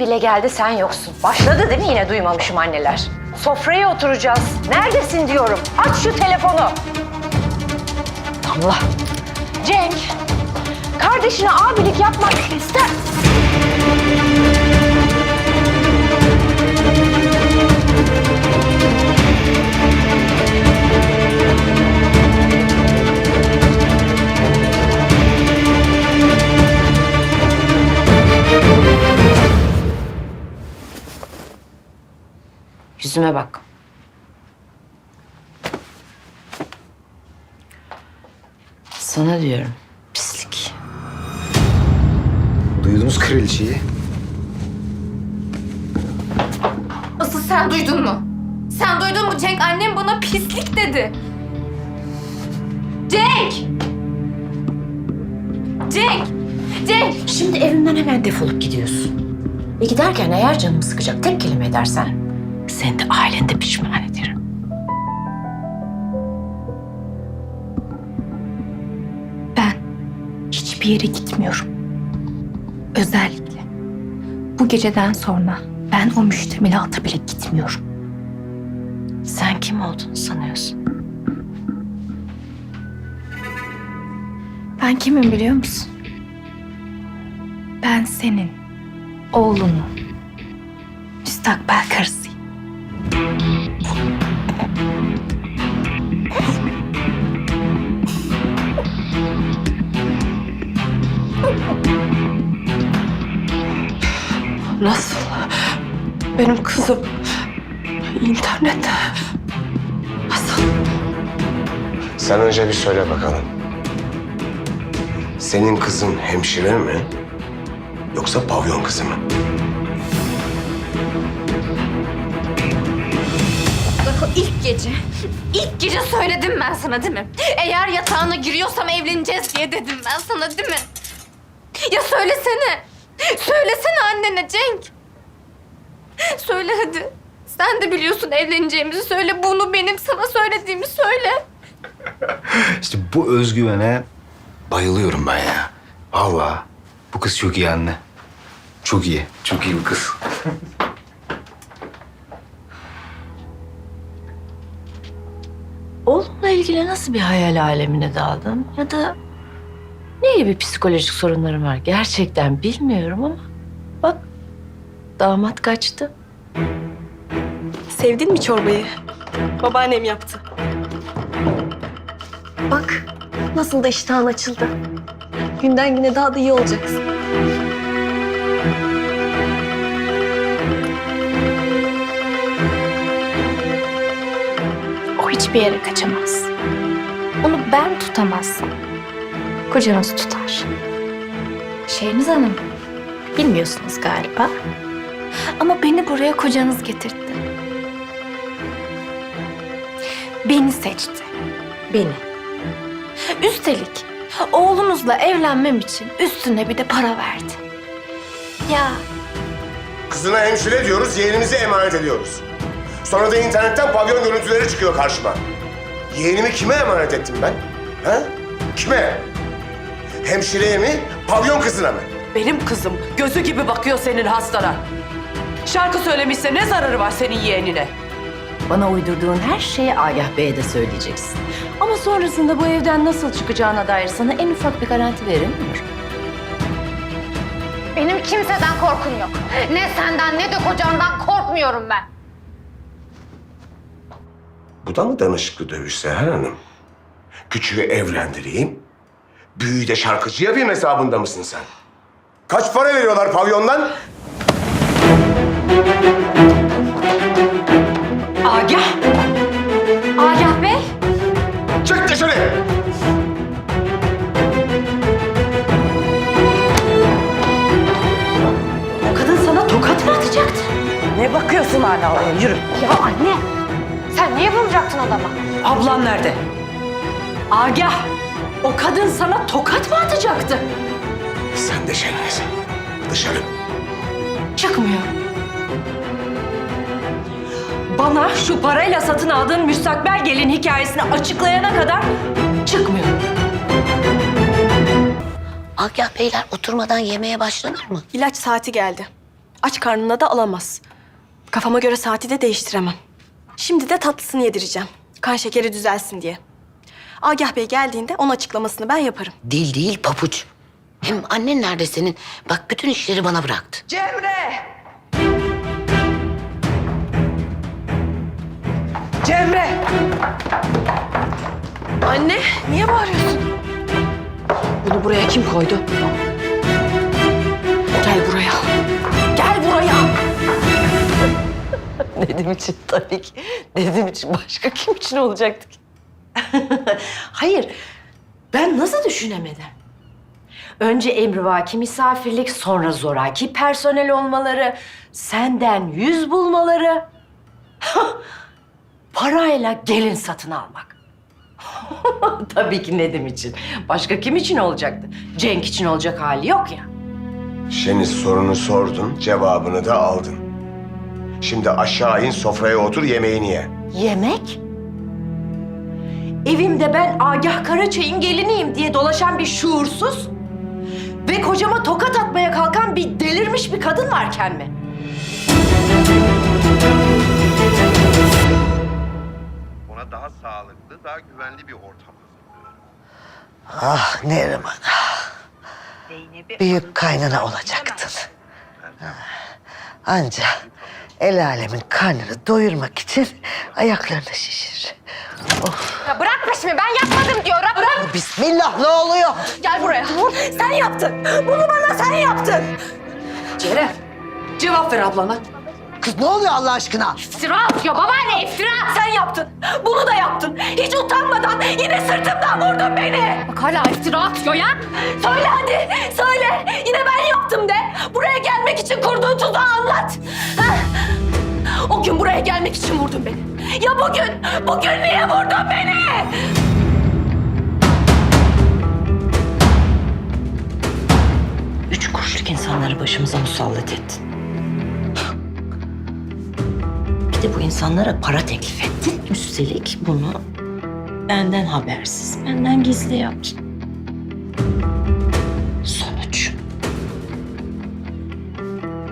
Bile geldi sen yoksun. Başladı değil mi yine duymamışım anneler? Sofraya oturacağız. Neredesin diyorum. Aç şu telefonu. Allah. Cenk. Kardeşine abilik yapmak ister. Yüzüme bak. Sana diyorum. Pislik. Duydunuz kraliçeyi. Asıl sen duydun mu? Sen duydun mu Cenk? Annem bana pislik dedi. Cenk! Cenk! Cenk! Şimdi evimden hemen defolup gidiyorsun. Ve giderken eğer canımı sıkacak tek kelime edersen seni de ailende pişman ederim. Ben hiçbir yere gitmiyorum. Özellikle bu geceden sonra ben o müştemilata bile gitmiyorum. Sen kim olduğunu sanıyorsun? Ben kimim biliyor musun? Ben senin oğlunun müstakbel karısıyım. Nasıl? Benim kızım internette. Nasıl? Sen önce bir söyle bakalım. Senin kızın hemşire mi? Yoksa pavyon kızı mı? Daha ilk gece, ilk gece söyledim ben sana değil mi? Eğer yatağına giriyorsam evleneceğiz diye dedim ben sana değil mi? Ya söylesene. Söylesene annene Cenk. Söyle hadi. Sen de biliyorsun evleneceğimizi söyle. Bunu benim sana söylediğimi söyle. İşte bu özgüvene bayılıyorum ben ya. Vallahi bu kız çok iyi anne. Çok iyi. Çok iyi bir kız. Oğlumla ilgili nasıl bir hayal alemine daldın? Ya da ne gibi psikolojik sorunların var? Gerçekten bilmiyorum ama bak damat kaçtı. Sevdin mi çorbayı? Babaannem yaptı. Bak nasıl da iştahın açıldı. Günden güne daha da iyi olacaksın. O hiçbir yere kaçamaz. Onu ben tutamazsam kocanız tutar. Şehriz Hanım, bilmiyorsunuz galiba. Ama beni buraya kocanız getirtti. Beni seçti. Beni. Üstelik oğlunuzla evlenmem için üstüne bir de para verdi. Ya Kızına hemşire diyoruz, yeğenimizi emanet ediyoruz. Sonra da internetten pavyon görüntüleri çıkıyor karşıma. Yeğenimi kime emanet ettim ben? Ha? Kime? Hemşireye mi, pavyon kızına mı? Benim kızım gözü gibi bakıyor senin hastana. Şarkı söylemişse ne zararı var senin yeğenine? Bana uydurduğun her şeyi Agah Bey'e de söyleyeceksin. Ama sonrasında bu evden nasıl çıkacağına dair sana en ufak bir garanti verir miyim? Benim kimseden korkum yok. Ne senden ne de kocandan korkmuyorum ben. Bu da mı danışıklı dövüş Seher Hanım? Küçüğü evlendireyim, büyüğü de şarkıcı yapayım hesabında mısın sen? Kaç para veriyorlar pavyondan? Agah! Agah Bey, Çık dışarı! O kadın sana tokat mı atacaktı? Ne bakıyorsun hala oraya? Yürü. Ya anne, sen niye vuracaktın adama? Ablan nerede? Agah! O kadın sana tokat mı atacaktı? Sen de Şeniz. Dışarı. Çıkmıyor. Bana şu parayla satın aldığın müstakbel gelin hikayesini açıklayana kadar çıkmıyor. Agah beyler oturmadan yemeğe başlanır mı? İlaç saati geldi. Aç karnına da alamaz. Kafama göre saati de değiştiremem. Şimdi de tatlısını yedireceğim. Kan şekeri düzelsin diye. Agah Bey geldiğinde onun açıklamasını ben yaparım. Değil değil papuç. Hem annen nerede senin? Bak bütün işleri bana bıraktı. Cemre! Cemre! Anne, niye bağırıyorsun? Bunu buraya kim koydu? Gel buraya. Gel buraya. Dedim için tabii ki. Dedim için başka kim için olacaktı ki? Hayır. Ben nasıl düşünemedim? Önce emrivaki misafirlik, sonra zoraki personel olmaları, senden yüz bulmaları. Parayla gelin satın almak. Tabii ki Nedim için. Başka kim için olacaktı? Cenk için olacak hali yok ya. Şeniz sorunu sordun, cevabını da aldın. Şimdi aşağı in, sofraya otur, yemeğini ye. Yemek? Evimde ben Agah Karaçay'ın geliniyim diye dolaşan bir şuursuz ve kocama tokat atmaya kalkan bir delirmiş bir kadın varken mi? ona daha sağlıklı, daha güvenli bir ortam hazırlıyorum. Ah Neriman. Büyük kaynana olacaktın. Anca el alemin karnını doyurmak için ayaklarını şişir. Ya bırak peşimi ben yapmadım diyorum. Bırak. Bismillah ne oluyor? Gel buraya. Sen yaptın. Bunu bana sen yaptın. Ceren, cevap ver ablana. Kız ne oluyor Allah aşkına? İftira atıyor babaanne iftira. Sen yaptın. Bunu da yaptın. Hiç utanmadan yine sırtımdan vurdun beni. Bak hala iftira atıyor ya. Söyle hadi. Söyle. Yine ben yaptım de. Buraya gelmek için kurduğun tuzağı anlat. Ha? O gün buraya gelmek için vurdun beni. Ya bugün? Bugün niye vurdun beni? Üç kuruşluk insanları başımıza musallat ettin. Bir de bu insanlara para teklif ettin. Üstelik bunu benden habersiz, benden gizli yaptın. Sonuç.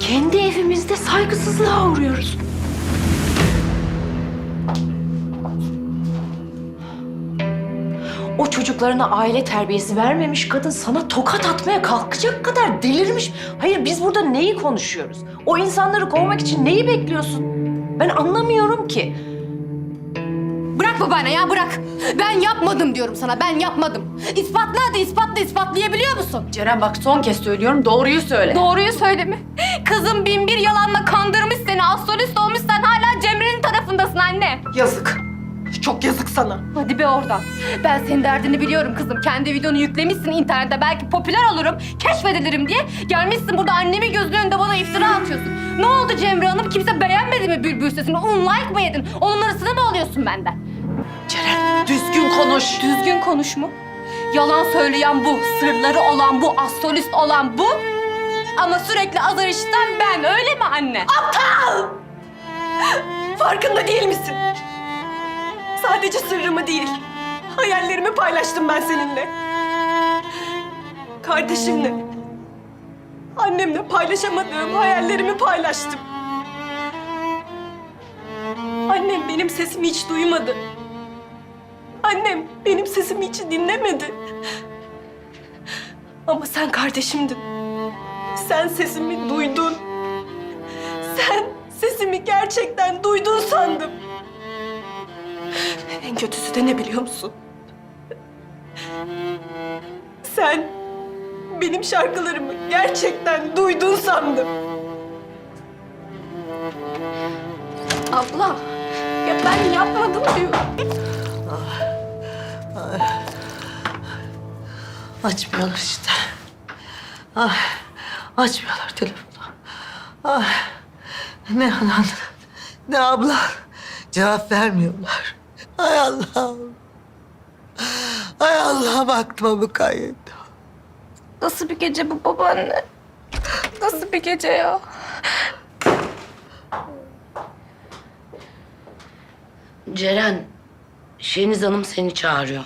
Kendi evimizde saygısızlığa uğruyoruz. O çocuklarına aile terbiyesi vermemiş kadın sana tokat atmaya kalkacak kadar delirmiş. Hayır biz burada neyi konuşuyoruz? O insanları kovmak için neyi bekliyorsun? Ben anlamıyorum ki. Bırak babaanne ya bırak. Ben yapmadım diyorum sana ben yapmadım. İspatla hadi ispatla ispatlayabiliyor musun? Ceren bak son kez söylüyorum doğruyu söyle. Doğruyu söyle mi? Kızım bin bir yalanla kandırmış seni. Astrolist olmuş sen hala sana. Hadi be oradan. Ben senin derdini biliyorum kızım. Kendi videonu yüklemişsin internette. Belki popüler olurum, keşfedilirim diye. Gelmişsin burada annemin gözünün önünde bana iftira atıyorsun. Ne oldu Cemre Hanım? Kimse beğenmedi mi bülbül sesini? Un like mı yedin? Onun arasına mı alıyorsun benden? Ceren düzgün konuş. Düzgün konuş mu? Yalan söyleyen bu, sırları olan bu, astrolist olan bu. Ama sürekli azar işiten ben, öyle mi anne? Farkında değil misin? Sadece sırrımı değil, hayallerimi paylaştım ben seninle. Kardeşimle, annemle paylaşamadığım hayallerimi paylaştım. Annem benim sesimi hiç duymadı. Annem benim sesimi hiç dinlemedi. Ama sen kardeşimdin. Sen sesimi duydun. Sen sesimi gerçekten duydun sandım. En kötüsü de ne biliyor musun? Sen benim şarkılarımı gerçekten duydun sandım. Abla, ya ben yapmadım diyorum. Açmıyorlar işte. Ah, açmıyorlar telefonu. Ah, ne anan, ne abla. Cevap vermiyorlar. Ay Allah'ım. Ay Allah'ım aklıma mukayyet. Nasıl bir gece bu babaanne? Nasıl bir gece ya? Ceren, Şeniz Hanım seni çağırıyor.